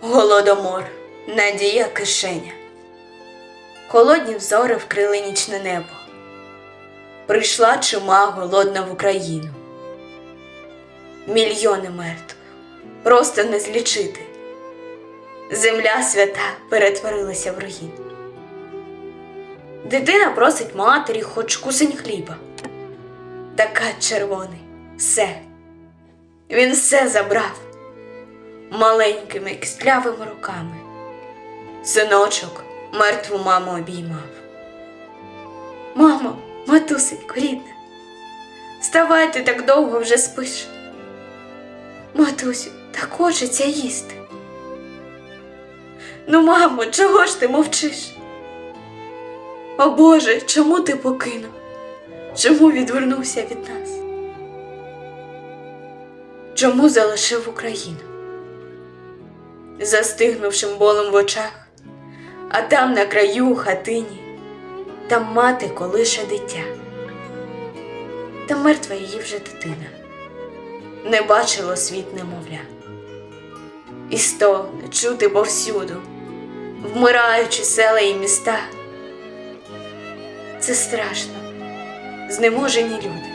Голодомор, надія кишеня. Холодні взори вкрили нічне небо. Прийшла чума голодна в Україну. Мільйони мертвих, просто не злічити. Земля свята перетворилася в руїн. Дитина просить матері хоч кусень хліба. Така червоний, все. Він все забрав маленькими кістлявими руками. Синочок мертву маму обіймав. Мамо, матусенько, рідна, вставай ти так довго вже спиш. Матусю, так хочеться їсти. Ну, мамо, чого ж ти мовчиш? О Боже, чому ти покинув? Чому відвернувся від нас? Чому залишив Україну? Застигнувшим болем в очах, а там на краю хатині, там мати колише дитя, та мертва її вже дитина, не бачило світ немовля. І стогне чути повсюду, вмираючи села і міста. Це страшно, знеможені люди,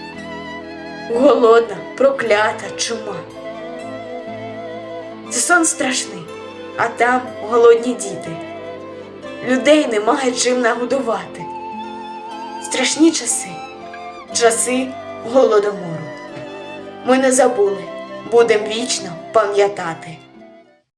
голодна, проклята чума. Це сон страшний, а там голодні діти. Людей немає чим нагодувати. Страшні часи, часи голодомору. Ми не забули, будемо вічно пам'ятати.